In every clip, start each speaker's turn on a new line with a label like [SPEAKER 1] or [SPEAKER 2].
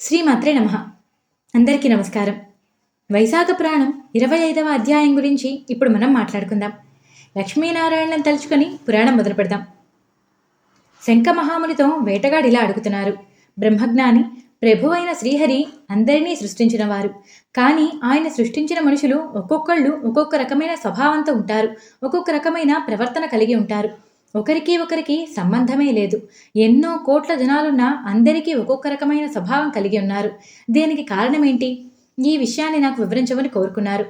[SPEAKER 1] శ్రీమాత్రే నమ. అందరికీ నమస్కారం. వైశాఖ పురాణం ఇరవై ఐదవ అధ్యాయం గురించి ఇప్పుడు మనం మాట్లాడుకుందాం. లక్ష్మీనారాయణను తలుచుకొని పురాణం మొదలు పెడదాం శంఖ మహామునితో వేటగాడు ఇలా అడుగుతున్నారు. బ్రహ్మజ్ఞాని ప్రభువైన శ్రీహరి అందరినీ సృష్టించిన వారు కానీ ఆయన సృష్టించిన మనుషులు ఒక్కొక్కళ్ళు ఒక్కొక్క రకమైన స్వభావంతో ఉంటారు. ఒక్కొక్క రకమైన ప్రవర్తన కలిగి ఉంటారు. ఒకరికి ఒకరికి సంబంధమే లేదు. ఎన్నో కోట్ల జనాలున్న అందరికీ ఒక్కొక్క రకమైన స్వభావం కలిగి ఉన్నారు. దీనికి కారణమేంటి? ఈ విషయాన్ని నాకు వివరించమని కోరుకున్నారు.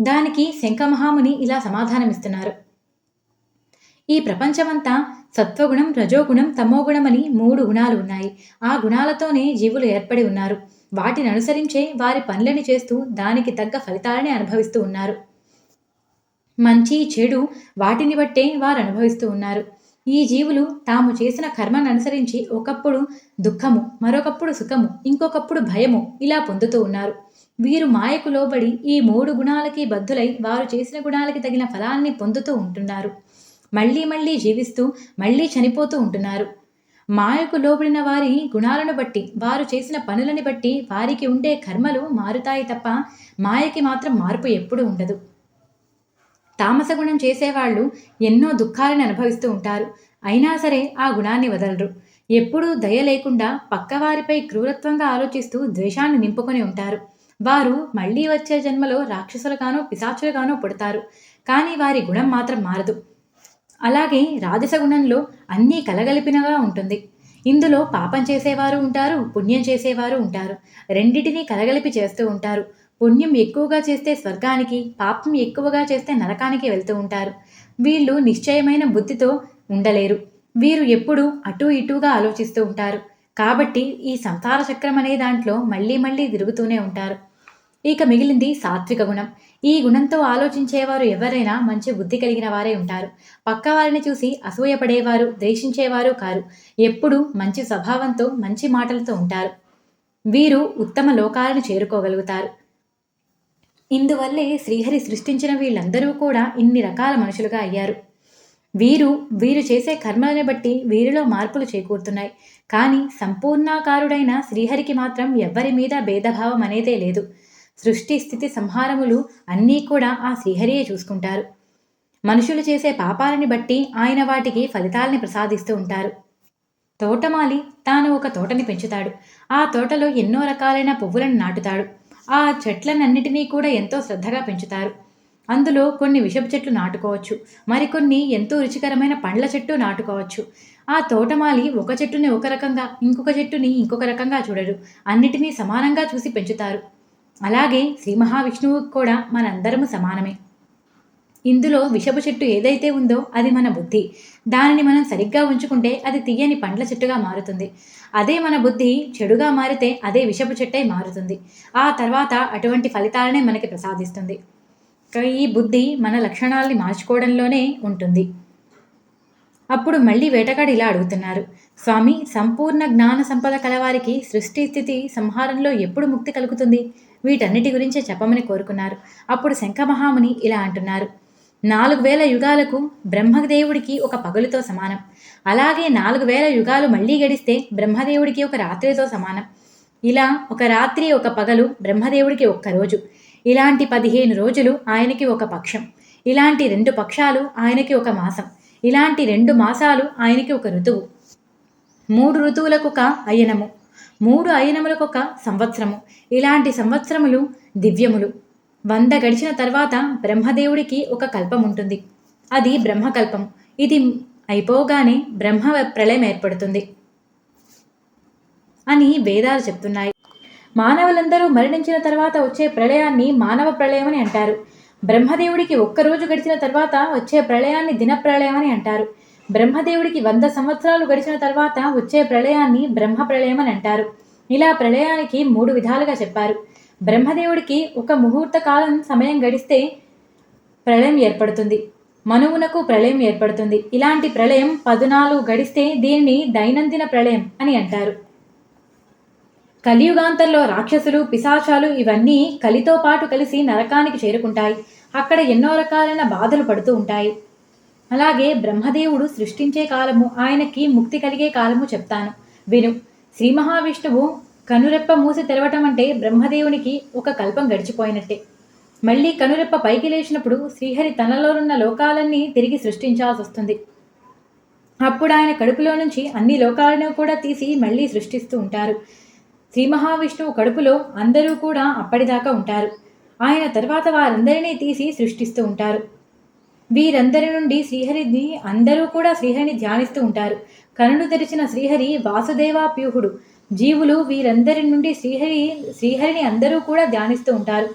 [SPEAKER 1] దానికి శంఖమహాముని ఇలా సమాధానమిస్తున్నారు. ఈ ప్రపంచమంతా సత్వగుణం రజోగుణం తమోగుణం అని మూడు గుణాలు ఉన్నాయి. ఆ గుణాలతోనే జీవులు ఏర్పడి ఉన్నారు. వాటిని అనుసరించే వారి పనులని చేస్తూ దానికి తగ్గ ఫలితాలని అనుభవిస్తూ ఉన్నారు. మంచి చెడు వాటిని బట్టే వారు అనుభవిస్తూ ఉన్నారు. ఈ జీవులు తాము చేసిన కర్మను అనుసరించి ఒకప్పుడు దుఃఖము మరొకప్పుడు సుఖము ఇంకొకప్పుడు భయము ఇలా పొందుతూ ఉన్నారు. వీరు మాయకు లోబడి ఈ మూడు గుణాలకి బద్దులై వారు చేసిన గుణాలకి తగిన ఫలాన్ని పొందుతూ ఉంటున్నారు. మళ్ళీ మళ్ళీ జీవిస్తూ మళ్ళీ చనిపోతూ ఉంటున్నారు. మాయకు లోబడిన వారి గుణాలను బట్టి వారు చేసిన పనులని బట్టి వారికి ఉండే కర్మలు మారుతాయి తప్ప మాయకి మాత్రం మార్పు ఎప్పుడూ ఉండదు. తామసగుణం చేసేవాళ్ళు ఎన్నో దుఃఖాలను అనుభవిస్తూ ఉంటారు. అయినా సరే ఆ గుణాన్ని వదలరు. ఎప్పుడూ దయ లేకుండా పక్కవారిపై క్రూరత్వంగా ఆలోచిస్తూ ద్వేషాన్ని నింపుకొని ఉంటారు. వారు మళ్ళీ వచ్చే జన్మలో రాక్షసులుగానో పిశాచులుగానో పుడతారు. కానీ వారి గుణం మాత్రం మారదు. అలాగే రాజస గుణంలో అన్నీ కలగలిపినగా ఉంటుంది. ఇందులో పాపం చేసేవారు ఉంటారు పుణ్యం చేసేవారు ఉంటారు. రెండిటినీ కలగలిపి చేస్తూ ఉంటారు. పుణ్యం ఎక్కువగా చేస్తే స్వర్గానికి పాపం ఎక్కువగా చేస్తే నరకానికి వెళ్తూ ఉంటారు. వీళ్ళు నిశ్చయమైన బుద్ధితో ఉండలేరు. వీరు ఎప్పుడూ అటు ఇటుగా ఆలోచిస్తూ ఉంటారు. కాబట్టి ఈ సంసార చక్రం అనే దాంట్లో మళ్ళీ మళ్ళీ తిరుగుతూనే ఉంటారు. ఇక మిగిలింది సాత్విక గుణం. ఈ గుణంతో ఆలోచించేవారు ఎవరైనా మంచి బుద్ధి కలిగిన వారే ఉంటారు. పక్క వారిని చూసి అసూయపడేవారు ద్వేషించేవారు కారు. ఎప్పుడూ మంచి స్వభావంతో మంచి మాటలతో ఉంటారు. వీరు ఉత్తమ లోకాలను చేరుకోగలుగుతారు. ఇందువల్లే శ్రీహరి సృష్టించిన వీళ్ళందరూ కూడా ఇన్ని రకాల మనుషులుగా అయ్యారు. వీరు వీరు చేసే కర్మలని బట్టి వీరిలో మార్పులు చేకూరుతున్నాయి. కానీ సంపూర్ణాకారుడైన శ్రీహరికి మాత్రం ఎవ్వరి మీద భేదభావం అనేదే లేదు. సృష్టి స్థితి సంహారములు అన్నీ కూడా ఆ శ్రీహరియే చూసుకుంటారు. మనుషులు చేసే పాపాలని బట్టి ఆయన వాటికి ఫలితాలని ప్రసాదిస్తూ ఉంటారు. తోటమాలి తాను ఒక తోటని పెంచుతాడు. ఆ తోటలో ఎన్నో రకాలైన పువ్వులను నాటుతాడు. ఆ చెట్లనన్నిటినీ కూడా ఎంతో శ్రద్ధగా పెంచుతారు. అందులో కొన్ని విషపు చెట్లు నాటుకోవచ్చు. మరికొన్ని ఎంతో రుచికరమైన పండ్ల చెట్టు నాటుకోవచ్చు. ఆ తోటమాలి ఒక చెట్టుని ఒక రకంగా ఇంకొక చెట్టుని ఇంకొక రకంగా చూడరు. అన్నిటినీ సమానంగా చూసి పెంచుతారు. అలాగే శ్రీ మహావిష్ణువు కూడా మనందరము సమానమే. ఇందులో విషపు చెట్టు ఏదైతే ఉందో అది మన బుద్ధి. దానిని మనం సరిగ్గా ఉంచుకుంటే అది తీయని పండ్ల చెట్టుగా మారుతుంది. అదే మన బుద్ధి చెడుగా మారితే అదే విషపు చెట్టై మారుతుంది. ఆ తర్వాత అటువంటి ఫలితాలనే మనకి ప్రసాదిస్తుంది. ఈ బుద్ధి మన లక్షణాలని మార్చుకోవడంలోనే ఉంటుంది. అప్పుడు మళ్ళీ వేటగాడు ఇలా అడుగుతున్నారు. స్వామి సంపూర్ణ జ్ఞాన సంపద కలవారికి సృష్టి స్థితి సంహారంలో ఎప్పుడు ముక్తి కలుగుతుంది? వీటన్నిటి గురించే చెప్పమని కోరుకున్నారు. అప్పుడు శంఖమహాముని ఇలా అంటున్నారు. నాలుగు వేల యుగాలకు బ్రహ్మదేవుడికి ఒక పగలుతో సమానం. అలాగే నాలుగు వేల యుగాలు మళ్ళీ గడిస్తే బ్రహ్మదేవుడికి ఒక రాత్రితో సమానం. ఇలా ఒక రాత్రి ఒక పగలు బ్రహ్మదేవుడికి ఒక్క రోజు. ఇలాంటి పదిహేను రోజులు ఆయనకి ఒక పక్షం. ఇలాంటి రెండు పక్షాలు ఆయనకి ఒక మాసం. ఇలాంటి రెండు మాసాలు ఆయనకి ఒక ఋతువు. మూడు ఋతువులకు ఒక అయనము. మూడు అయనములకు ఒక సంవత్సరము. ఇలాంటి సంవత్సరములు దివ్యములు. వంద గడిచిన తర్వాత బ్రహ్మదేవుడికి ఒక కల్పం ఉంటుంది అది బ్రహ్మకల్పం. ఇది అయిపోగానే బ్రహ్మ ప్రళయం ఏర్పడుతుంది. అని వేదాలు చెప్తున్నాయి. మానవులందరూ మరణించిన తర్వాత వచ్చే ప్రళయాన్ని మానవ ప్రళయం అని అంటారు. బ్రహ్మదేవుడికి ఒక్కరోజు గడిచిన తర్వాత వచ్చే ప్రళయాన్ని దిన ప్రళయం అని అంటారు. బ్రహ్మదేవుడికి వంద సంవత్సరాలు గడిచిన తర్వాత వచ్చే ప్రళయాన్ని బ్రహ్మ ప్రళయం అని అంటారు. ఇలా ప్రళయానికి మూడు విధాలుగా చెప్పారు. బ్రహ్మదేవుడికి ఒక ముహూర్త కాలం సమయం గడిస్తే ప్రళయం ఏర్పడుతుంది. మనువునకు ప్రళయం ఏర్పడుతుంది. ఇలాంటి ప్రళయం పదునాలుగు గడిస్తే దీనిని దైనందిన ప్రళయం అని అంటారు. కలియుగాంతంలో రాక్షసులు పిశాచాలు ఇవన్నీ కలితో పాటు కలిసి నరకానికి చేరుకుంటాయి. అక్కడ ఎన్నో రకాలైన బాధలు పడుతూ ఉంటాయి. అలాగే బ్రహ్మదేవుడు సృష్టించే కాలము ఆయనకి ముక్తి కలిగే కాలము చెప్తాను. విను శ్రీ మహావిష్ణువు కనురెప్ప మూసి తెరవటం అంటే బ్రహ్మదేవునికి ఒక కల్పం గడిచిపోయినట్టే. మళ్ళీ కనురెప్ప పైకి లేచినప్పుడు శ్రీహరి తనలోనున్న లోకాలన్నీ తిరిగి సృష్టించాల్సి వస్తుంది. అప్పుడు ఆయన కడుపులో నుంచి అన్ని లోకాలను కూడా తీసి మళ్ళీ సృష్టిస్తూ ఉంటారు. శ్రీ మహావిష్ణువు కడుపులో అందరూ కూడా అప్పటిదాకా ఉంటారు. ఆయన తర్వాత వారందరినీ తీసి సృష్టిస్తూ ఉంటారు. వీరందరి నుండి శ్రీహరిని అందరూ కూడా శ్రీహరిని ధ్యానిస్తూ ఉంటారు. కనుడు తెరిచిన శ్రీహరి వాసుదేవాప్యూహుడు జీవులు వీరందరి నుండి శ్రీహరి శ్రీహరిని అందరూ కూడా ధ్యానిస్తూ ఉంటారు.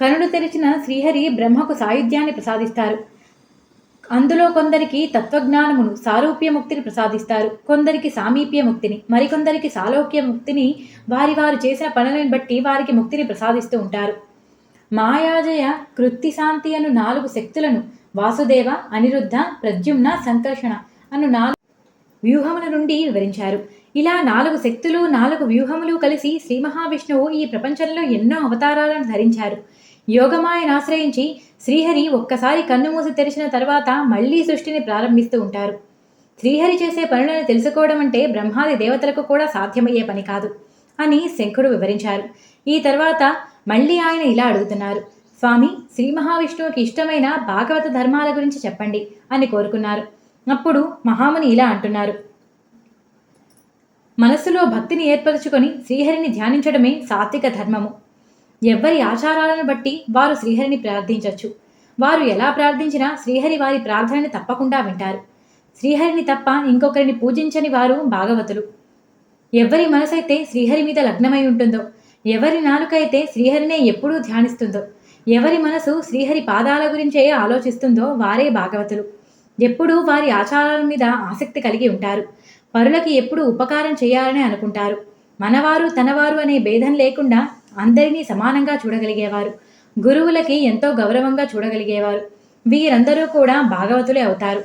[SPEAKER 1] కనులు తెరిచిన శ్రీహరి బ్రహ్మకు సాయుధ్యాన్ని ప్రసాదిస్తారు. అందులో కొందరికి తత్వజ్ఞానమును సారూప్య ముక్తిని ప్రసాదిస్తారు. కొందరికి సామీప్య ముక్తిని మరికొందరికి సాలోక్య ముక్తిని వారి వారు చేసిన పనులను బట్టి వారికి ముక్తిని ప్రసాదిస్తూ ఉంటారు. మాయాజయ కృత్తిశాంతి అను నాలుగు శక్తులను వాసుదేవ అనిరుద్ధ ప్రద్యుమ్న సంకర్షణ అను నాలుగు వ్యూహముల నుండి వివరించారు. ఇలా నాలుగు శక్తులు నాలుగు వ్యూహములు కలిసి శ్రీ మహావిష్ణువు ఈ ప్రపంచంలో ఎన్నో అవతారాలను ధరించారు. యోగమాయను ఆశ్రయించి శ్రీహరి ఒక్కసారి కన్ను మూసి తెరిచిన తర్వాత మళ్ళీ సృష్టిని ప్రారంభిస్తూ ఉంటారు. శ్రీహరి చేసే పనులను తెలుసుకోవడం అంటే బ్రహ్మాది దేవతలకు కూడా సాధ్యమయ్యే పని కాదు అని శంఖుడు వివరించారు. ఈ తర్వాత మళ్ళీ ఆయన ఇలా అడుగుతున్నారు. స్వామి శ్రీ మహావిష్ణువుకి ఇష్టమైన భాగవత ధర్మాల గురించి చెప్పండి అని కోరుకున్నారు. అప్పుడు మహాముని ఇలా అంటున్నారు. మనస్సులో భక్తిని ఏర్పరచుకొని శ్రీహరిని ధ్యానించడమే సాత్విక ధర్మము. ఎవ్వరి ఆచారాలను బట్టి వారు శ్రీహరిని ప్రార్థించవచ్చు వారు ఎలా ప్రార్థించినా శ్రీహరి వారి ప్రార్థనని తప్పకుండా వింటారు. శ్రీహరిని తప్ప ఇంకొకరిని పూజించని వారు భాగవతులు. ఎవరి మనసైతే శ్రీహరి మీద లగ్నమై ఉంటుందో ఎవరి నాలుకైతే శ్రీహరినే ఎప్పుడూ ధ్యానిస్తుందో ఎవరి మనసు శ్రీహరి పాదాల గురించే ఆలోచిస్తుందో వారే భాగవతులు. ఎప్పుడూ వారి ఆచారాల మీద ఆసక్తి కలిగి ఉంటారు. పరులకి ఎప్పుడు ఉపకారం చేయాలని అనుకుంటారు. మనవారు తనవారు అనే భేదం లేకుండా అందరినీ సమానంగా చూడగలిగేవారు. గురువులకి ఎంతో గౌరవంగా చూడగలిగేవారు. వీరందరూ కూడా భాగవతులే అవుతారు.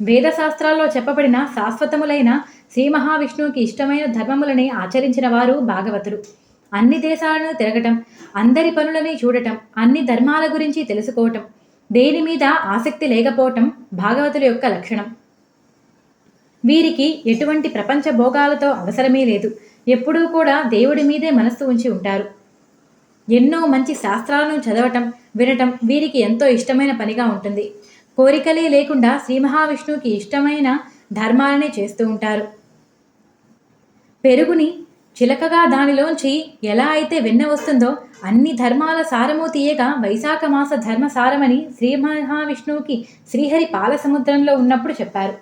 [SPEAKER 1] వేదశాస్త్రాల్లో చెప్పబడిన శాశ్వతములైన శ్రీ మహావిష్ణువుకి ఇష్టమైన ధర్మములని ఆచరించిన వారు భాగవతులు. అన్ని దేశాలను తిరగటం అందరి పనులని చూడటం అన్ని ధర్మాల గురించి తెలుసుకోవటం దేని మీద ఆసక్తి లేకపోవటం భాగవతుల యొక్క లక్షణం. వీరికి ఎటువంటి ప్రపంచ భోగాలతో అవసరమే లేదు. ఎప్పుడూ కూడా దేవుడి మీదే మనస్సు ఉంచి ఉంటారు. ఎన్నో మంచి శాస్త్రాలను చదవటం వినటం వీరికి ఎంతో ఇష్టమైన పనిగా ఉంటుంది. కోరికలే లేకుండా శ్రీ మహావిష్ణువుకి ఇష్టమైన ధర్మాలనే చేస్తూ ఉంటారు. పెరుగుని చిలకగా దానిలోంచి ఎలా అయితే వెన్న వస్తుందో అన్ని ధర్మాల సారము తీయగా వైశాఖ మాస ధర్మ సారమని శ్రీ మహావిష్ణువుకి శ్రీహరి పాల సముద్రంలో ఉన్నప్పుడు చెప్పారు.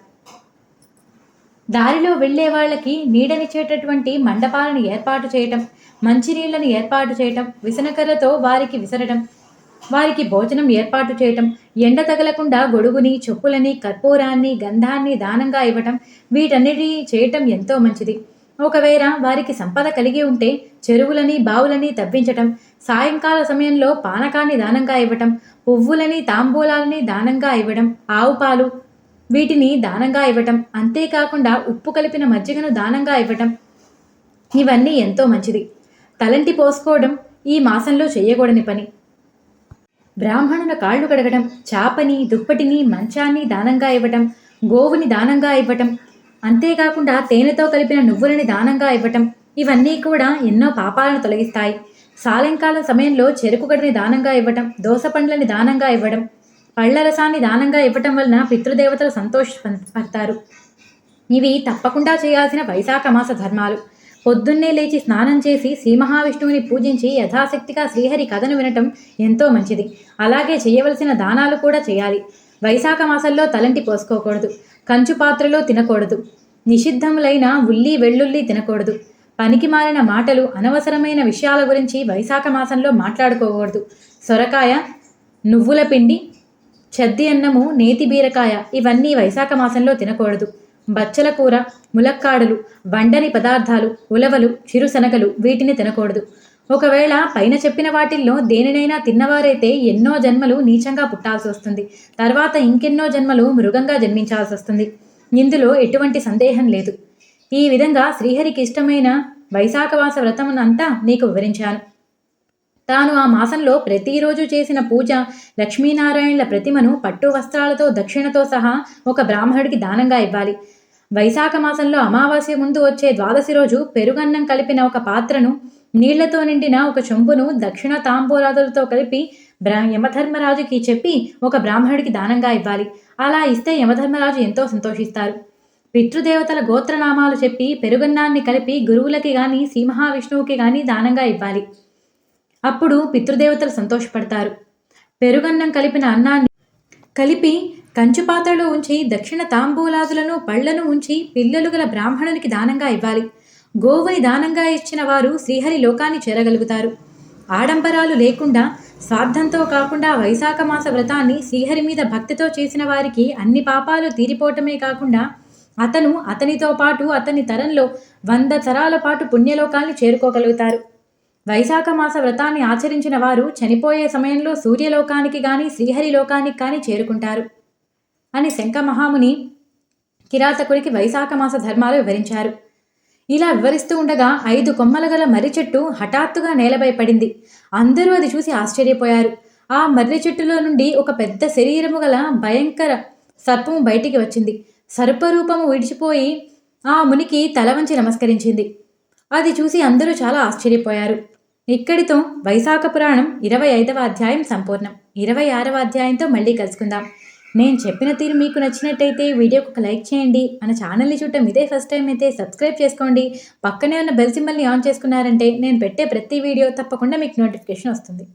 [SPEAKER 1] దారిలో వెళ్ళే వాళ్ళకి నీడనిచ్చేటటువంటి మండపాలను ఏర్పాటు చేయటం మంచినీళ్ళను ఏర్పాటు చేయటం విసనకర్రతో వారికి విసరటం వారికి భోజనం ఏర్పాటు చేయటం ఎండ తగలకుండా గొడుగుని చెప్పులని కర్పూరాన్ని గంధాన్ని దానంగా ఇవ్వటం వీటన్నిటి చేయటం ఎంతో మంచిది. ఒకవేళ వారికి సంపద కలిగి ఉంటే చెరువులని బావులని తవ్వించటం సాయంకాల సమయంలో పానకాన్ని దానంగా ఇవ్వటం పువ్వులని తాంబూలాలని దానంగా ఇవ్వడం ఆవు పాలు వీటిని దానంగా ఇవ్వటం అంతేకాకుండా ఉప్పు కలిపిన మజ్జిగను దానంగా ఇవ్వటం ఇవన్నీ ఎంతో మంచిది. తలంటి పోసుకోవడం ఈ మాసంలో చేయకూడని పని. బ్రాహ్మణుల కాళ్ళు కడగడం చాపని దుప్పటిని మంచాన్ని దానంగా ఇవ్వటం గోవుని దానంగా ఇవ్వటం అంతేకాకుండా తేనెతో కలిపిన నువ్వులని దానంగా ఇవ్వటం ఇవన్నీ కూడా ఎన్నో పాపాలను తొలగిస్తాయి. సాయంకాలం సమయంలో చెరుకు గడిని దానంగా ఇవ్వటం దోస పండ్లని దానంగా ఇవ్వడం పళ్ళ రసాన్ని దానంగా ఇవ్వటం వలన పితృదేవతలు సంతోషపడతారు. ఇవి తప్పకుండా చేయాల్సిన వైశాఖ మాస ధర్మాలు. పొద్దున్నే లేచి స్నానం చేసి శ్రీ మహావిష్ణువుని పూజించి యథాశక్తిగా శ్రీహరి కథను వినటం ఎంతో మంచిది. అలాగే చేయవలసిన దానాలు కూడా చేయాలి. వైశాఖ మాసంలో తలంటి పోసుకోకూడదు కంచు పాత్రలో తినకూడదు నిషిద్ధములైన ఉల్లి వెల్లుల్లి తినకూడదు పనికి మారిన మాటలు అనవసరమైన విషయాల గురించి వైశాఖ మాసంలో మాట్లాడుకోకూడదు. సొరకాయ నువ్వుల పిండి చద్ది అన్నము నేతి బీరకాయ ఇవన్నీ వైశాఖ మాసంలో తినకూడదు. బచ్చల కూర ములక్కాడలు వండని పదార్థాలు ఉలవలు చిరుశనగలు వీటిని తినకూడదు. ఒకవేళ పైన చెప్పిన వాటిల్లో దేనినైనా తిన్నవారైతే ఎన్నో జన్మలు నీచంగా పుట్టాల్సి వస్తుంది. తర్వాత ఇంకెన్నో జన్మలు మృగంగా జన్మించాల్సి వస్తుంది. ఇందులో ఎటువంటి సందేహం లేదు. ఈ విధంగా శ్రీహరికి ఇష్టమైన వైశాఖవాస వ్రతమునంతా నీకు వివరించాను. తాను ఆ మాసంలో ప్రతిరోజు చేసిన పూజ లక్ష్మీనారాయణల ప్రతిమను పట్టు వస్త్రాలతో దక్షిణతో సహా ఒక బ్రాహ్మణుడికి దానంగా ఇవ్వాలి. వైశాఖ మాసంలో అమావాస్య ముందు వచ్చే ద్వాదశి రోజు పెరుగన్నం కలిపిన ఒక పాత్రను నీళ్ళతో నిండిన ఒక చెంబును దక్షిణ తాంబూలాదులతో కలిపి బ్రా యమధర్మరాజుకి చెప్పి ఒక బ్రాహ్మణుడికి దానంగా ఇవ్వాలి. అలా ఇస్తే యమధర్మరాజు ఎంతో సంతోషిస్తారు. పితృదేవతల గోత్రనామాలు చెప్పి పెరుగన్నాన్ని కలిపి గురువులకి కానీ శ్రీమహావిష్ణువుకి కానీ దానంగా ఇవ్వాలి. అప్పుడు పితృదేవతలు సంతోషపడతారు. పెరుగన్నం కలిపిన అన్నాన్ని కలిపి కంచు పాత్రలో ఉంచి దక్షిణ తాంబూలాదులను పళ్ళను ఉంచి పిల్లలు గల బ్రాహ్మణునికి దానంగా ఇవ్వాలి. గోవుని దానంగా ఇచ్చిన వారు శ్రీహరి లోకాన్ని చేరగలుగుతారు. ఆడంబరాలు లేకుండా స్వార్థంతో కాకుండా వైశాఖ మాస వ్రతాన్ని శ్రీహరి మీద భక్తితో చేసిన వారికి అన్ని పాపాలు తీరిపోవటమే కాకుండా అతను అతనితో పాటు అతని తరంలో వంద తరాల పాటు పుణ్యలోకాల్ని చేరుకోగలుగుతారు. వైశాఖ మాస వ్రతాన్ని ఆచరించిన వారు చనిపోయే సమయంలో సూర్యలోకానికి కానీ శ్రీహరి లోకానికి కానీ చేరుకుంటారు అని శంఖ మహాముని కిరాతకుడికి వైశాఖ మాస ధర్మాలు వివరించారు. ఇలా వివరిస్తూ ఉండగా ఐదు కొమ్మల గల మర్రి చెట్టు హఠాత్తుగా నేలపై పడింది. అందరూ అది చూసి ఆశ్చర్యపోయారు. ఆ మర్రి చెట్టులో నుండి ఒక పెద్ద శరీరము గల భయంకర సర్పము బయటికి వచ్చింది. సర్పరూపము విడిచిపోయి ఆ మునికి తల వంచి నమస్కరించింది. అది చూసి అందరూ చాలా ఆశ్చర్యపోయారు. ఇక్కడితో వైశాఖ పురాణం ఇరవై ఐదవ అధ్యాయం సంపూర్ణం. ఇరవై ఆరవ అధ్యాయంతో మళ్ళీ కలుసుకుందాం. నేను చెప్పిన తీరు మీకు నచ్చినట్టయితే వీడియోకి ఒక లైక్ చేయండి. మన ఛానల్ని చూడటం ఇదే ఫస్ట్ టైం అయితే సబ్స్క్రైబ్ చేసుకోండి. పక్కనే ఉన్న బెల్ సింబల్ని ఆన్ చేసుకున్నారంటే నేను పెట్టే ప్రతి వీడియో తప్పకుండా మీకు నోటిఫికేషన్ వస్తుంది.